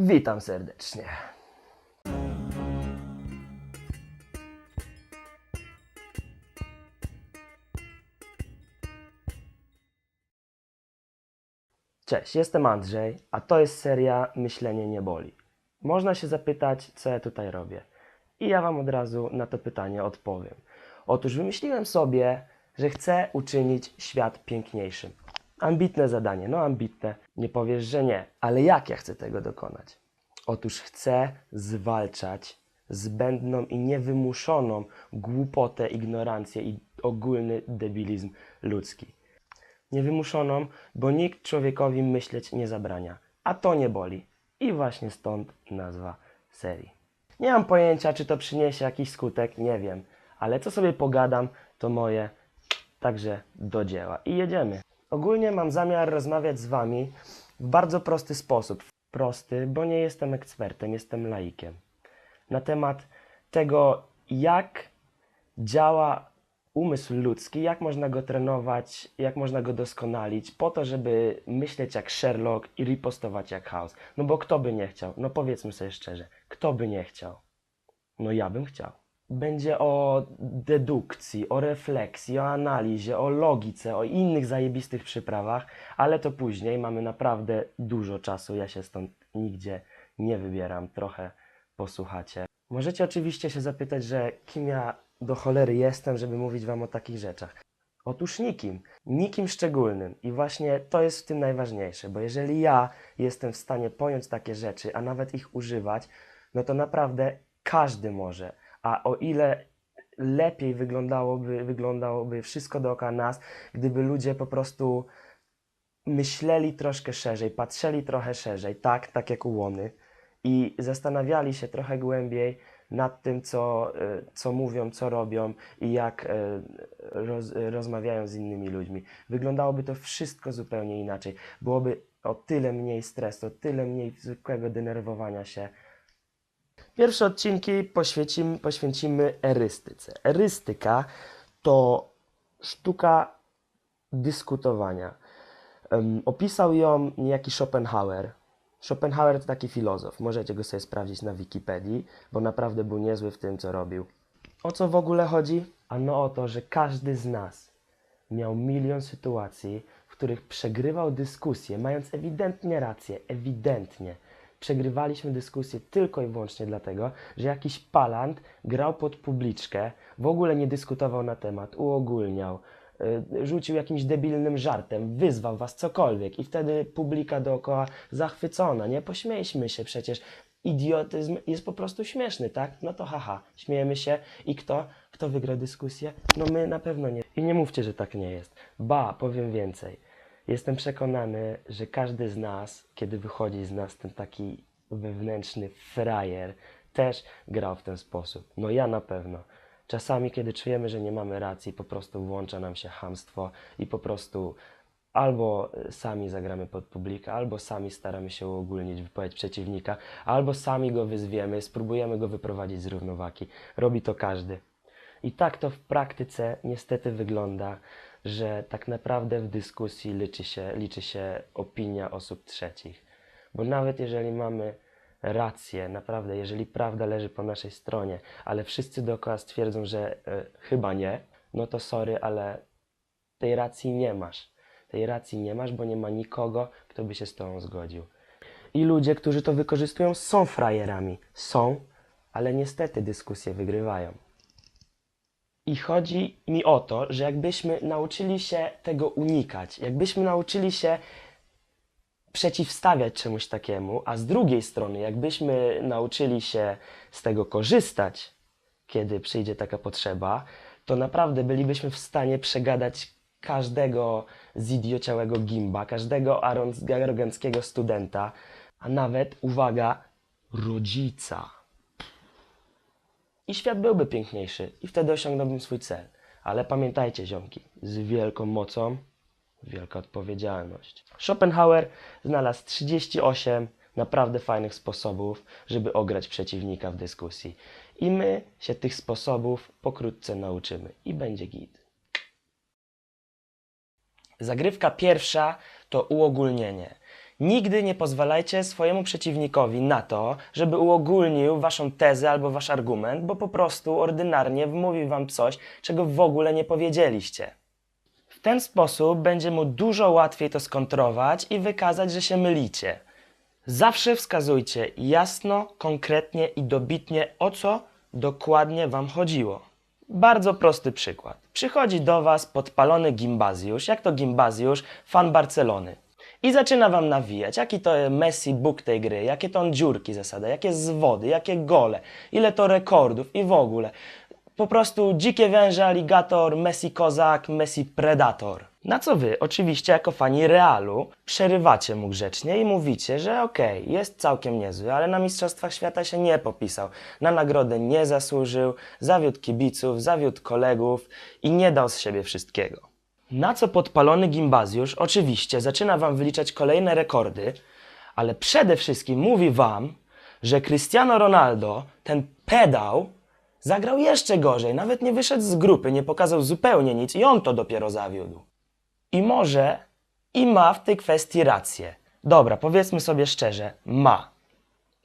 Witam serdecznie. Cześć, jestem Andrzej, a to jest seria Myślenie nie boli. Można się zapytać, co ja tutaj robię. I ja Wam od razu na to pytanie odpowiem. Otóż wymyśliłem sobie, że chcę uczynić świat piękniejszym. Ambitne zadanie, no ambitne, nie powiesz, że nie, ale jak ja chcę tego dokonać? Otóż chcę zwalczać zbędną i niewymuszoną głupotę, ignorancję i ogólny debilizm ludzki. Niewymuszoną, bo nikt człowiekowi myśleć nie zabrania, a to nie boli. I właśnie stąd nazwa serii. Nie mam pojęcia, czy to przyniesie jakiś skutek, nie wiem, ale co sobie pogadam, to moje, także do dzieła. I jedziemy. Ogólnie mam zamiar rozmawiać z Wami w bardzo prosty sposób. Prosty, bo nie jestem ekspertem, jestem laikiem. Na temat tego, jak działa umysł ludzki, jak można go trenować, jak można go doskonalić, po to, żeby myśleć jak Sherlock i ripostować jak House. No bo kto by nie chciał? No powiedzmy sobie szczerze, kto by nie chciał? No ja bym chciał. Będzie o dedukcji, o refleksji, o analizie, o logice, o innych zajebistych przyprawach, ale to później. Mamy naprawdę dużo czasu. Ja się stąd nigdzie nie wybieram. Trochę posłuchacie. Możecie oczywiście się zapytać, że kim ja do cholery jestem, żeby mówić wam o takich rzeczach. Otóż nikim, nikim szczególnym. I właśnie to jest w tym najważniejsze, bo jeżeli ja jestem w stanie pojąć takie rzeczy, a nawet ich używać, no to naprawdę każdy może. A o ile lepiej wyglądałoby, wyglądałoby wszystko dookoła nas, gdyby ludzie po prostu myśleli troszkę szerzej, patrzyli trochę szerzej, tak, tak jak ułony, i zastanawiali się trochę głębiej nad tym, co, e, co mówią, co robią i jak e, roz, rozmawiają z innymi ludźmi. Wyglądałoby to wszystko zupełnie inaczej. Byłoby o tyle mniej stresu, o tyle mniej zwykłego denerwowania się. Pierwsze odcinki poświęcimy, poświęcimy erystyce. Erystyka to sztuka dyskutowania. Em, opisał ją niejaki Schopenhauer. Schopenhauer to taki filozof. Możecie go sobie sprawdzić na Wikipedii, bo naprawdę był niezły w tym, co robił. O co w ogóle chodzi? Ano o to, że każdy z nas miał milion sytuacji, w których przegrywał dyskusję, mając ewidentnie rację, ewidentnie. Przegrywaliśmy dyskusję tylko i wyłącznie dlatego, że jakiś palant grał pod publiczkę, w ogóle nie dyskutował na temat, uogólniał, y, rzucił jakimś debilnym żartem, wyzwał was cokolwiek i wtedy publika dookoła zachwycona, nie? Pośmiejmy się przecież. Idiotyzm jest po prostu śmieszny, tak? No to haha, śmiejemy się i kto? Kto wygra dyskusję? No my na pewno nie. I nie mówcie, że tak nie jest. Ba, powiem więcej. Jestem przekonany, że każdy z nas, kiedy wychodzi z nas ten taki wewnętrzny frajer, też grał w ten sposób. No ja na pewno. Czasami, kiedy czujemy, że nie mamy racji, po prostu włącza nam się hamstwo i po prostu albo sami zagramy pod publikę, albo sami staramy się uogólnić wypowiedź przeciwnika, albo sami go wyzwiemy, spróbujemy go wyprowadzić z równowagi. Robi to każdy. I tak to w praktyce niestety wygląda, że tak naprawdę w dyskusji liczy się, liczy się opinia osób trzecich. Bo nawet jeżeli mamy rację, naprawdę, jeżeli prawda leży po naszej stronie, ale wszyscy dookoła stwierdzą, że e, chyba nie, no to sorry, ale tej racji nie masz. Tej racji nie masz, bo nie ma nikogo, kto by się z tobą zgodził. I ludzie, którzy to wykorzystują, są frajerami. Są, ale niestety dyskusje wygrywają. I chodzi mi o to, że jakbyśmy nauczyli się tego unikać, jakbyśmy nauczyli się przeciwstawiać czemuś takiemu, a z drugiej strony, jakbyśmy nauczyli się z tego korzystać, kiedy przyjdzie taka potrzeba, to naprawdę bylibyśmy w stanie przegadać każdego zidiociałego gimba, każdego aroganckiego studenta, a nawet, uwaga, rodzica. I świat byłby piękniejszy i wtedy osiągnąłbym swój cel. Ale pamiętajcie, ziomki, z wielką mocą wielka odpowiedzialność. Schopenhauer znalazł 38 naprawdę fajnych sposobów, żeby ograć przeciwnika w dyskusji. I my się tych sposobów pokrótce nauczymy i będzie git. Zagrywka pierwsza to uogólnienie. Nigdy nie pozwalajcie swojemu przeciwnikowi na to, żeby uogólnił waszą tezę albo wasz argument, bo po prostu ordynarnie wmówi wam coś, czego w ogóle nie powiedzieliście. W ten sposób będzie mu dużo łatwiej to skontrować i wykazać, że się mylicie. Zawsze wskazujcie jasno, konkretnie i dobitnie o co dokładnie Wam chodziło. Bardzo prosty przykład. Przychodzi do Was podpalony gimbazjusz, jak to gimbazjusz, fan Barcelony. I zaczyna Wam nawijać, jaki to Messi Bóg tej gry, jakie to on dziurki zasada, jakie zwody, jakie gole, ile to rekordów? I w ogóle. Po prostu dzikie węże, aligator, Messi kozak, Messi predator. Na co wy, oczywiście jako fani Realu, przerywacie mu grzecznie i mówicie, że okej, jest całkiem niezły, ale na Mistrzostwach Świata się nie popisał, na nagrodę nie zasłużył, zawiódł kibiców, zawiódł kolegów i nie dał z siebie wszystkiego. Na co podpalony gimbazjusz oczywiście zaczyna wam wyliczać kolejne rekordy, ale przede wszystkim mówi wam, że Cristiano Ronaldo, ten pedał, zagrał jeszcze gorzej, nawet nie wyszedł z grupy, nie pokazał zupełnie nic i on to dopiero zawiódł. I może i ma w tej kwestii rację. Dobra, powiedzmy sobie szczerze, ma.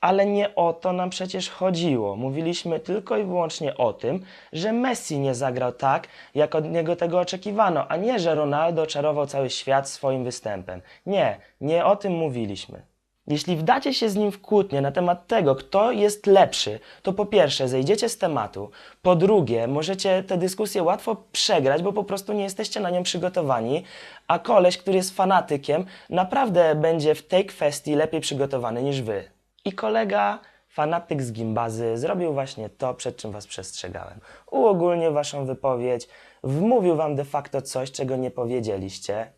Ale nie o to nam przecież chodziło. Mówiliśmy tylko i wyłącznie o tym, że Messi nie zagrał tak, jak od niego tego oczekiwano, a nie, że Ronaldo czarował cały świat swoim występem. Nie, nie o tym mówiliśmy. Jeśli wdacie się z nim w kłótnię na temat tego, kto jest lepszy, to po pierwsze zejdziecie z tematu, po drugie możecie tę dyskusję łatwo przegrać, bo po prostu nie jesteście na nią przygotowani, a koleś, który jest fanatykiem, naprawdę będzie w tej kwestii lepiej przygotowany niż wy. I kolega, fanatyk z gimbazy, zrobił właśnie to, przed czym was przestrzegałem. Uogólnił waszą wypowiedź, wmówił wam de facto coś, czego nie powiedzieliście,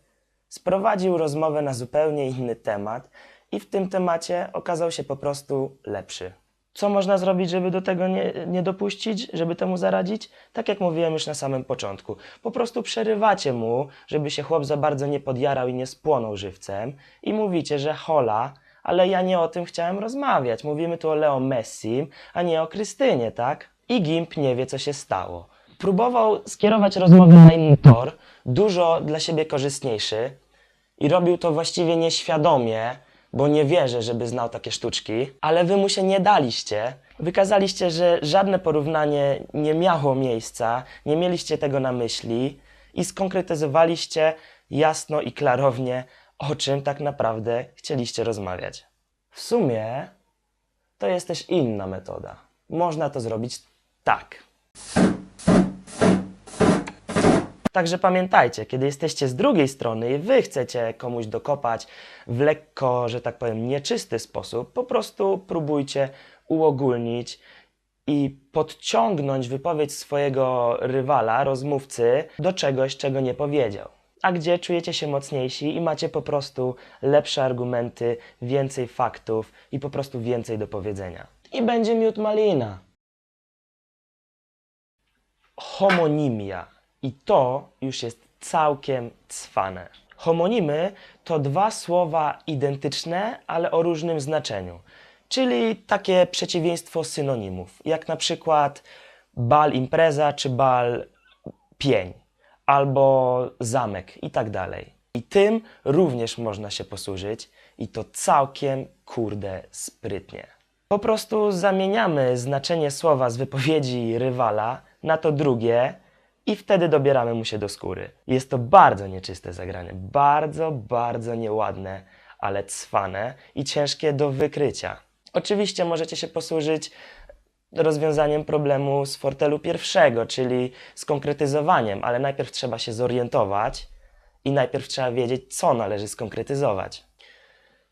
sprowadził rozmowę na zupełnie inny temat i w tym temacie okazał się po prostu lepszy. Co można zrobić, żeby do tego nie, nie dopuścić, żeby temu zaradzić? Tak jak mówiłem już na samym początku. Po prostu przerywacie mu, żeby się chłop za bardzo nie podjarał i nie spłonął żywcem i mówicie, że hola, ale ja nie o tym chciałem rozmawiać. Mówimy tu o Leo Messim, a nie o Krystynie, tak? I Gimp nie wie, co się stało. Próbował skierować rozmowę na inny tor, dużo dla siebie korzystniejszy, i robił to właściwie nieświadomie, bo nie wierzę, żeby znał takie sztuczki, ale wy mu się nie daliście. Wykazaliście, że żadne porównanie nie miało miejsca, nie mieliście tego na myśli i skonkretyzowaliście jasno i klarownie, o czym tak naprawdę chcieliście rozmawiać. W sumie to jest też inna metoda. Można to zrobić tak. Także pamiętajcie, kiedy jesteście z drugiej strony i wy chcecie komuś dokopać w lekko, że tak powiem, nieczysty sposób, po prostu próbujcie uogólnić i podciągnąć wypowiedź swojego rywala, rozmówcy, do czegoś, czego nie powiedział. A gdzie czujecie się mocniejsi i macie po prostu lepsze argumenty, więcej faktów i po prostu więcej do powiedzenia. I będzie miód malina homonimia. I to już jest całkiem cwane. Homonimy to dwa słowa identyczne, ale o różnym znaczeniu. Czyli takie przeciwieństwo synonimów, jak na przykład bal impreza czy bal pień, albo zamek i tak dalej. I tym również można się posłużyć i to całkiem kurde sprytnie. Po prostu zamieniamy znaczenie słowa z wypowiedzi rywala na to drugie i wtedy dobieramy mu się do skóry. Jest to bardzo nieczyste zagranie, bardzo, bardzo nieładne, ale cwane i ciężkie do wykrycia. Oczywiście możecie się posłużyć rozwiązaniem problemu z fortelu pierwszego, czyli skonkretyzowaniem, ale najpierw trzeba się zorientować i najpierw trzeba wiedzieć, co należy skonkretyzować.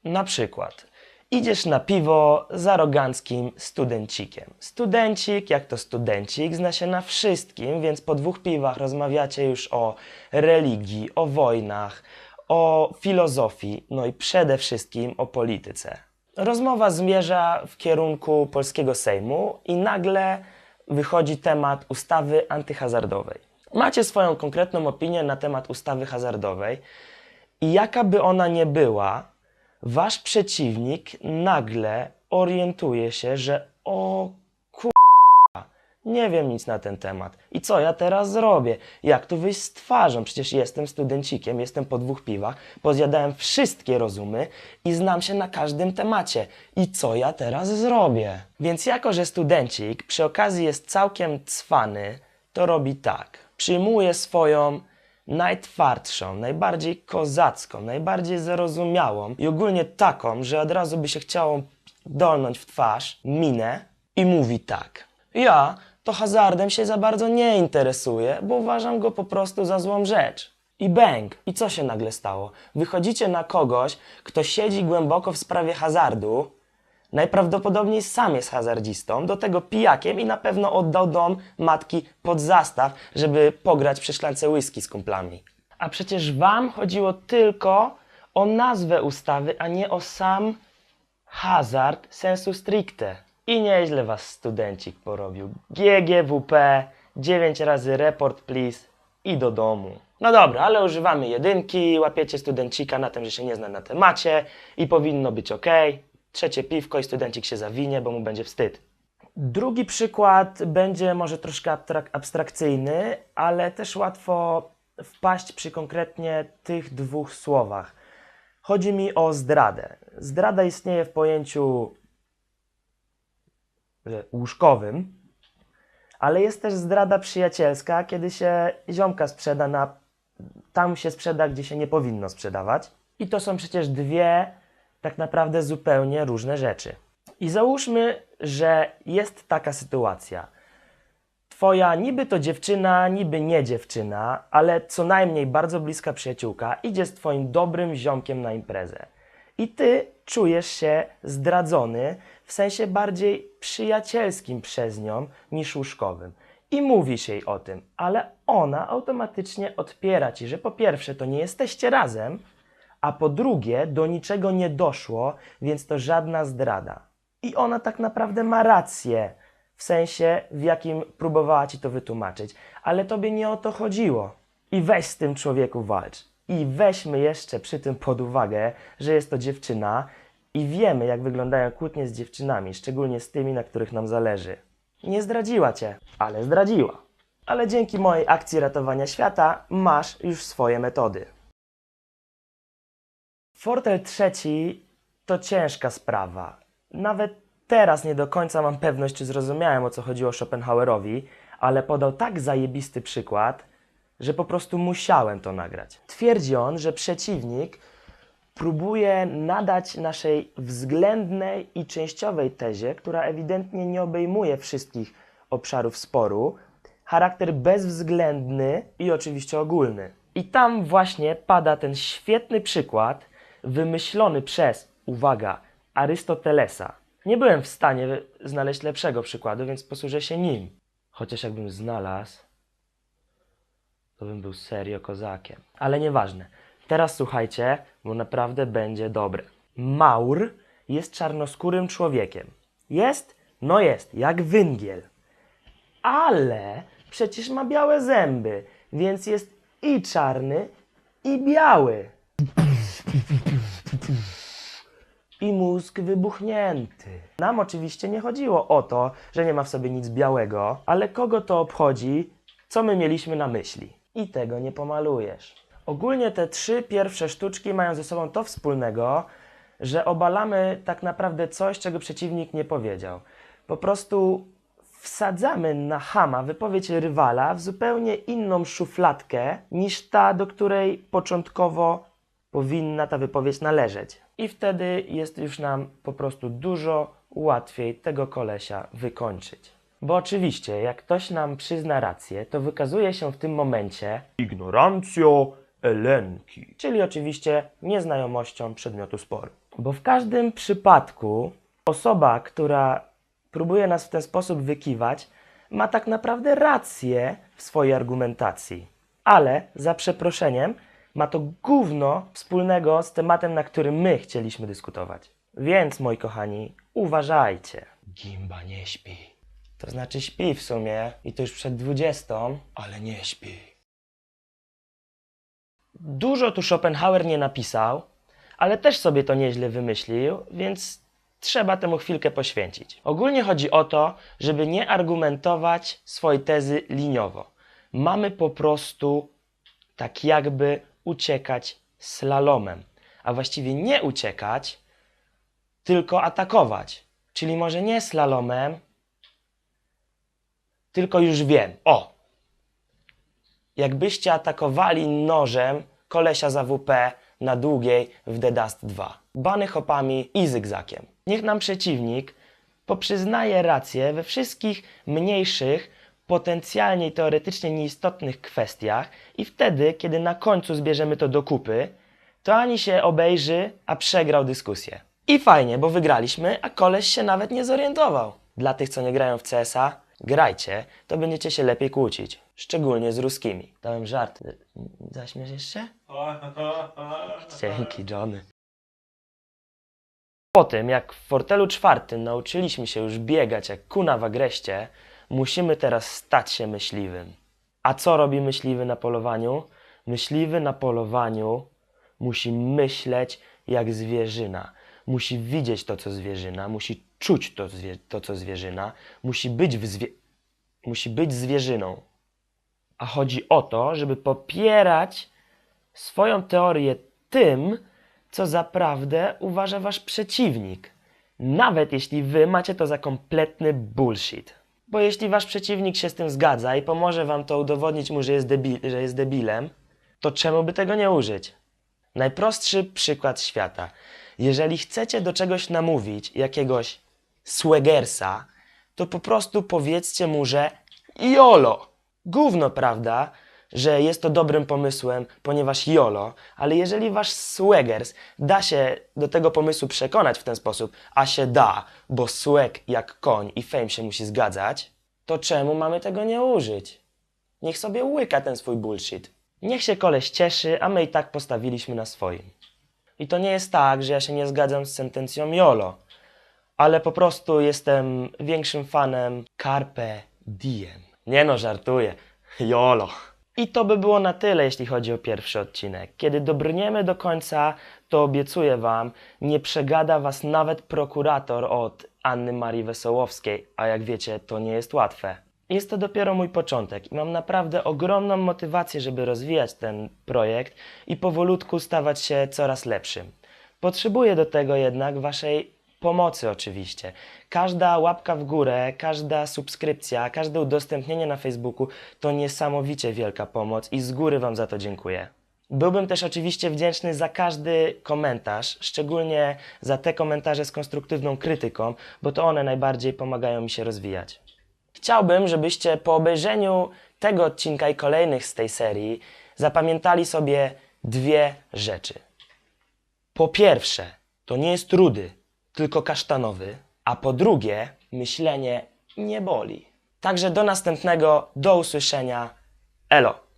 Na przykład, idziesz na piwo z aroganckim studencikiem. Studencik, jak to studencik, zna się na wszystkim, więc po dwóch piwach rozmawiacie już o religii, o wojnach, o filozofii, no i przede wszystkim o polityce. Rozmowa zmierza w kierunku polskiego Sejmu i nagle wychodzi temat ustawy antyhazardowej. Macie swoją konkretną opinię na temat ustawy hazardowej i jaka by ona nie była, wasz przeciwnik nagle orientuje się, że o. Nie wiem nic na ten temat. I co ja teraz zrobię? Jak tu wyjść z twarzą? Przecież jestem studencikiem, jestem po dwóch piwach, pozjadałem wszystkie rozumy i znam się na każdym temacie. I co ja teraz zrobię? Więc jako, że studencik przy okazji jest całkiem cwany, to robi tak. Przyjmuje swoją najtwardszą, najbardziej kozacką, najbardziej zrozumiałą i ogólnie taką, że od razu by się chciało dolnąć w twarz, minę i mówi tak. Ja to hazardem się za bardzo nie interesuję, bo uważam go po prostu za złą rzecz. I bang! I co się nagle stało? Wychodzicie na kogoś, kto siedzi głęboko w sprawie hazardu, najprawdopodobniej sam jest hazardzistą, do tego pijakiem i na pewno oddał dom matki pod zastaw, żeby pograć przy szklance whisky z kumplami. A przecież wam chodziło tylko o nazwę ustawy, a nie o sam hazard sensu stricte. I nieźle was studencik porobił. GGWP, 9 razy report please i do domu. No dobra, ale używamy jedynki, łapiecie studencika na tym, że się nie zna na temacie i powinno być ok. Trzecie piwko i studencik się zawinie, bo mu będzie wstyd. Drugi przykład będzie może troszkę abstrak- abstrakcyjny, ale też łatwo wpaść przy konkretnie tych dwóch słowach. Chodzi mi o zdradę. Zdrada istnieje w pojęciu łóżkowym, ale jest też zdrada przyjacielska, kiedy się ziomka sprzeda na. tam się sprzeda, gdzie się nie powinno sprzedawać. I to są przecież dwie tak naprawdę zupełnie różne rzeczy. I załóżmy, że jest taka sytuacja. Twoja niby to dziewczyna, niby nie dziewczyna, ale co najmniej bardzo bliska przyjaciółka idzie z twoim dobrym ziomkiem na imprezę. I ty czujesz się zdradzony w sensie bardziej przyjacielskim przez nią niż łóżkowym. I mówisz jej o tym, ale ona automatycznie odpiera ci, że po pierwsze to nie jesteście razem, a po drugie do niczego nie doszło, więc to żadna zdrada. I ona tak naprawdę ma rację, w sensie w jakim próbowała ci to wytłumaczyć, ale tobie nie o to chodziło. I weź z tym człowieku walcz. I weźmy jeszcze przy tym pod uwagę, że jest to dziewczyna i wiemy, jak wyglądają kłótnie z dziewczynami, szczególnie z tymi, na których nam zależy. Nie zdradziła cię, ale zdradziła. Ale dzięki mojej akcji ratowania świata masz już swoje metody. Fortel trzeci to ciężka sprawa. Nawet teraz nie do końca mam pewność, czy zrozumiałem o co chodziło Schopenhauerowi, ale podał tak zajebisty przykład, że po prostu musiałem to nagrać. Twierdzi on, że przeciwnik próbuje nadać naszej względnej i częściowej tezie, która ewidentnie nie obejmuje wszystkich obszarów sporu, charakter bezwzględny i oczywiście ogólny. I tam właśnie pada ten świetny przykład wymyślony przez, uwaga, Arystotelesa. Nie byłem w stanie znaleźć lepszego przykładu, więc posłużę się nim. Chociaż jakbym znalazł, to bym był serio kozakiem. Ale nieważne. Teraz słuchajcie, bo naprawdę będzie dobre. Maur jest czarnoskórym człowiekiem. Jest? No jest, jak węgiel. Ale przecież ma białe zęby, więc jest i czarny, i biały. I mózg wybuchnięty. Nam oczywiście nie chodziło o to, że nie ma w sobie nic białego, ale kogo to obchodzi, co my mieliśmy na myśli. I tego nie pomalujesz. Ogólnie te trzy pierwsze sztuczki mają ze sobą to wspólnego, że obalamy tak naprawdę coś, czego przeciwnik nie powiedział. Po prostu wsadzamy na Hama wypowiedź rywala w zupełnie inną szufladkę niż ta, do której początkowo powinna ta wypowiedź należeć. I wtedy jest już nam po prostu dużo łatwiej tego kolesia wykończyć. Bo oczywiście, jak ktoś nam przyzna rację, to wykazuje się w tym momencie ignorancjo elenki, czyli oczywiście nieznajomością przedmiotu sporu. Bo w każdym przypadku osoba, która próbuje nas w ten sposób wykiwać, ma tak naprawdę rację w swojej argumentacji. Ale za przeproszeniem ma to gówno wspólnego z tematem, na którym my chcieliśmy dyskutować. Więc, moi kochani, uważajcie. Gimba nie śpi. To znaczy śpi w sumie i to już przed dwudziestą, ale nie śpi. Dużo tu Schopenhauer nie napisał, ale też sobie to nieźle wymyślił, więc trzeba temu chwilkę poświęcić. Ogólnie chodzi o to, żeby nie argumentować swojej tezy liniowo. Mamy po prostu tak jakby uciekać slalomem, a właściwie nie uciekać, tylko atakować. Czyli może nie slalomem, tylko już wiem. O! Jakbyście atakowali nożem kolesia za WP na długiej w The Dust 2. Bany hopami i zygzakiem. Niech nam przeciwnik poprzyznaje rację we wszystkich mniejszych, potencjalnie i teoretycznie nieistotnych kwestiach i wtedy, kiedy na końcu zbierzemy to do kupy, to ani się obejrzy, a przegrał dyskusję. I fajnie, bo wygraliśmy, a koleś się nawet nie zorientował. Dla tych, co nie grają w CS-a, grajcie, to będziecie się lepiej kłócić. Szczególnie z ruskimi. Dałem żart. Zaśmiesz jeszcze? Dzięki, Johnny. Po tym, jak w Fortelu czwartym nauczyliśmy się już biegać jak kuna w agreście, musimy teraz stać się myśliwym. A co robi myśliwy na polowaniu? Myśliwy na polowaniu musi myśleć jak zwierzyna. Musi widzieć to, co zwierzyna, musi czuć to, to co zwierzyna, musi być, w zwie- musi być zwierzyną. A chodzi o to, żeby popierać swoją teorię tym, co zaprawdę uważa wasz przeciwnik. Nawet jeśli wy macie to za kompletny bullshit. Bo jeśli wasz przeciwnik się z tym zgadza i pomoże wam to udowodnić mu, że jest, debil, że jest debilem, to czemu by tego nie użyć? Najprostszy przykład świata. Jeżeli chcecie do czegoś namówić jakiegoś Swegersa, to po prostu powiedzcie mu, że YOLO! Gówno, prawda, że jest to dobrym pomysłem, ponieważ YOLO, ale jeżeli wasz Swagers da się do tego pomysłu przekonać w ten sposób, a się da, bo swag jak koń i fame się musi zgadzać, to czemu mamy tego nie użyć? Niech sobie łyka ten swój bullshit. Niech się koleś cieszy, a my i tak postawiliśmy na swoim. I to nie jest tak, że ja się nie zgadzam z sentencją YOLO, ale po prostu jestem większym fanem Carpe Diem. Nie no, żartuję. YOLO. I to by było na tyle, jeśli chodzi o pierwszy odcinek. Kiedy dobrniemy do końca, to obiecuję Wam, nie przegada Was nawet prokurator od Anny Marii Wesołowskiej, a jak wiecie, to nie jest łatwe. Jest to dopiero mój początek i mam naprawdę ogromną motywację, żeby rozwijać ten projekt i powolutku stawać się coraz lepszym. Potrzebuję do tego jednak Waszej pomocy oczywiście. Każda łapka w górę, każda subskrypcja, każde udostępnienie na Facebooku to niesamowicie wielka pomoc i z góry Wam za to dziękuję. Byłbym też oczywiście wdzięczny za każdy komentarz, szczególnie za te komentarze z konstruktywną krytyką, bo to one najbardziej pomagają mi się rozwijać. Chciałbym, żebyście po obejrzeniu tego odcinka i kolejnych z tej serii zapamiętali sobie dwie rzeczy. Po pierwsze, to nie jest rudy, tylko kasztanowy, a po drugie, myślenie nie boli. Także do następnego, do usłyszenia. Elo!